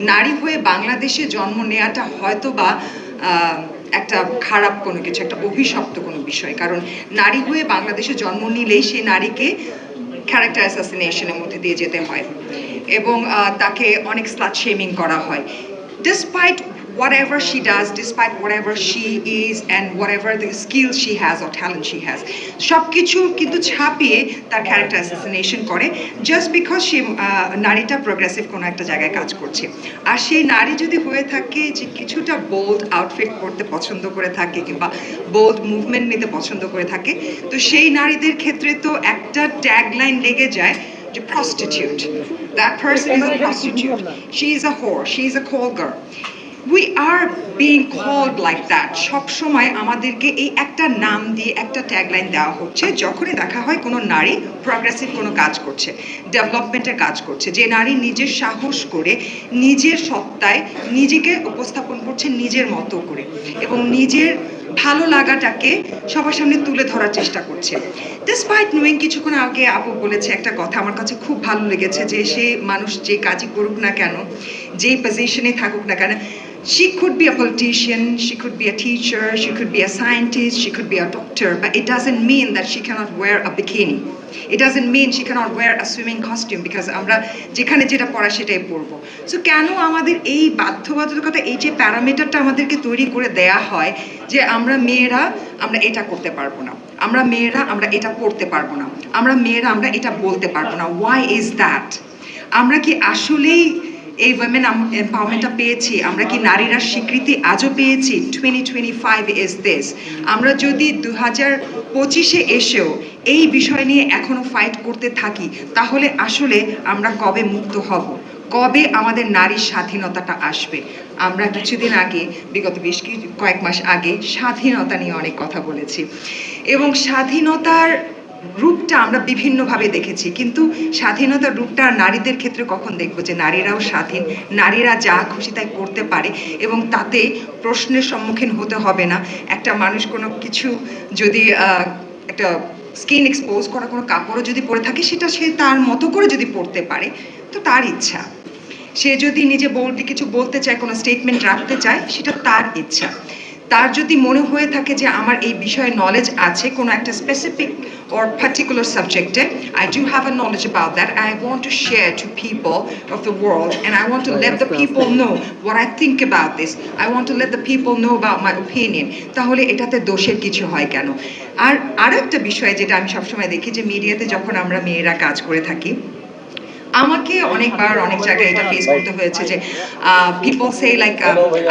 নারী হয়ে বাংলাদেশে জন্ম নেওয়াটা হয়তো বা একটা খারাপ কোনো কিছু, একটা অভিশপ্ত কোনো বিষয়। কারণ নারী হয়ে বাংলাদেশে জন্ম নিলেই সেই নারীকে ক্যারেক্টার অ্যাসাসিনেশনের মধ্যে দিয়ে যেতে হয়। এবং তাকে অনেক স্লাট শেমিং করা হয়। Despite whatever she does, despite whatever she is and whatever the skills she has or talent she has, সব কিছু কিন্তু ছাপিয়ে তার ক্যারেক্টার অ্যাসাসিনেশন করে জাস্ট বিকজ সে নারীটা প্রোগ্রেসিভ কোনো একটা জায়গায় কাজ করছে আর সেই নারী যদি হয়ে থাকে যে কিছুটা বোল্ড আউটফিট পরতে পছন্দ করে থাকে কিংবা বোল্ড মুভমেন্ট নিতে পছন্দ করে থাকে তো সেই নারীদের ক্ষেত্রে তো একটা ট্যাগলাইন লেগে যায় যে prostitute. That person is a prostitute. She is a whore. She is a call girl. We are being called like that সবসময় আমাদেরকে এই একটা নাম দিয়ে একটা ট্যাগলাইন দেওয়া হচ্ছে, যখনই দেখা হয় কোনো নারী প্রগ্রেসিভ কোনো কাজ করছে ডেভেলপমেন্টের কাজ করছে, যে নারী নিজের সাহস করে, নিজের সত্তায় নিজেকে উপস্থাপন করছে নিজের মতো করে এবং নিজের ভালো লাগাটাকে সবার সামনে তুলে ধরার চেষ্টা করছে। ডিসপাইট নোয়িং কিছুক্ষণ আগে আপু বলেছে একটা কথা, আমার কাছে খুব ভালো লেগেছে যে সে মানুষ যে কাজই করুক না কেন, যেই পজিশনে থাকুক না কেন She could be a politician, she could be a teacher, she could be a scientist, she could be a doctor, but it doesn't mean that she cannot wear a bikini. It doesn't mean she cannot wear a swimming costume because আমরা যেখানে যেটা পড়া সেটাই পরবো so কেন আমাদের এই বাধ্যবাধকতা এই যে প্যারামিটারটা আমাদেরকে তৈরি করে দেয়া হয় যে আমরা মেয়েরা আমরা এটা করতে পারব না আমরা মেয়েরা আমরা এটা পড়তে পারব না আমরা মেয়েরা আমরা এটা বলতে পারব না ওয়াই ইজ দ্যাট আমরা কি আসলেই এই উইমেন এম্পাওয়ারমেন্টটা পেয়েছি। আমরা কি নারীরা স্বীকৃতি আজও পেয়েছি? Twenty twenty five is this আমরা যদি দু হাজার পঁচিশে এসেও এই বিষয় নিয়ে এখনও ফাইট করতে থাকি, তাহলে আসলে আমরা কবে মুক্ত হব? কবে আমাদের নারীর স্বাধীনতাটা আসবে? আমরা কিছুদিন আগে, বিগত বেশ কয়েক মাস আগে স্বাধীনতা নিয়ে অনেক কথা বলেছি। এবং স্বাধীনতার রূপটা আমরা বিভিন্নভাবে দেখেছি, কিন্তু স্বাধীনতার রূপটা নারীদের ক্ষেত্রে কখন দেখব যে নারীরাও স্বাধীন, নারীরা যা খুশি তাই করতে পারে এবং তাতে প্রশ্নের সম্মুখীন হতে হবে না। একটা মানুষ কোনো কিছু যদি একটা স্কিন এক্সপোজ করা কোনো কাপড়ও যদি পরে থাকে, সেটা সে তার মতো করে যদি পরতে পারে, তো তার ইচ্ছা। সে যদি নিজে বলতে কিছু বলতে চায়, কোনো স্টেটমেন্ট রাখতে চায়, সেটা তার ইচ্ছা। তার যদি মনে হয়ে থাকে যে আমার এই বিষয়ে নলেজ আছে কোনো একটা স্পেসিফিক অর পার্টিকুলার সাবজেক্টে I do have a knowledge about that I want to share to people of the world and I want to let the people know what I think about this I want to let the people know about my opinion তাহলে এটাতে দোষের কিছু হয় কেন? আর আর একটা বিষয় যেটা আমি সবসময় দেখি যে মিডিয়াতে যখন আমরা মেয়েরা কাজ করে থাকি আমাকে অনেকবার অনেক জায়গায় এটা ফেস করতে হয়েছে যে পিপল সে লাইক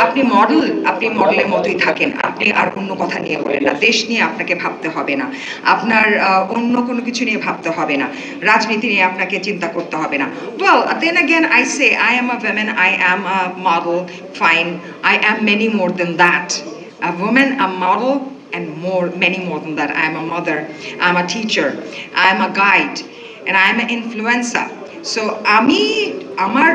আপনি মডেল আপনি মডেলের মতোই থাকেন। আপনি আর অন্য কথা নিয়ে বলেন না। দেশ নিয়ে আপনাকে ভাবতে হবে না। আপনার অন্য কোনো কিছু নিয়ে ভাবতে হবে না। রাজনীতি নিয়ে আপনাকে চিন্তা করতে হবে না। Well then again I say I am a woman I am a model fine I am many more than that a woman, a model, and more, many more than that. I'm a mother, I'm a teacher, I'm a guide, and I'm an influencer. So, আমি আমার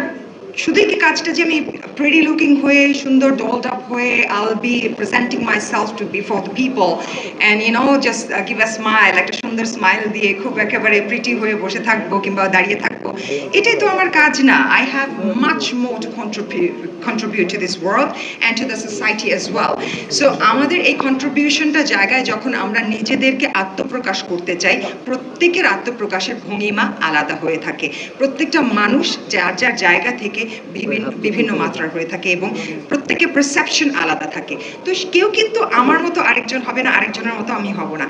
শুধু কি কাজটা যে আমি pretty looking হয়ে, সুন্দর dolled up হয়ে I'll be presenting myself to before the people and you know just give a smile একটা সুন্দর স্মাইল দিয়ে খুব একেবারে প্রিটি হয়ে বসে থাকব কিংবা দাঁড়িয়ে থাকব। এটাই তো আমার কাজ না। I have much more to contribute contribute to this world and to the society as well. So, আমাদের এই কন্ট্রিবিউশনটা জায়গায় যখন আমরা নিজেদেরকে আত্মপ্রকাশ করতে চাই, প্রত্যেকের আত্মপ্রকাশের ভঙ্গিমা আলাদা হয়ে থাকে। প্রত্যেকটা মানুষ যার যার জায়গা থেকে বিভিন্ন বিভিন্ন মাত্রার হয়ে থাকে এবং প্রত্যেকের পারসেপশন আলাদা থাকে। তো কেউ কিন্তু আমার মতো আরেকজন হবে না, আরেকজনের মতো আমি হব না।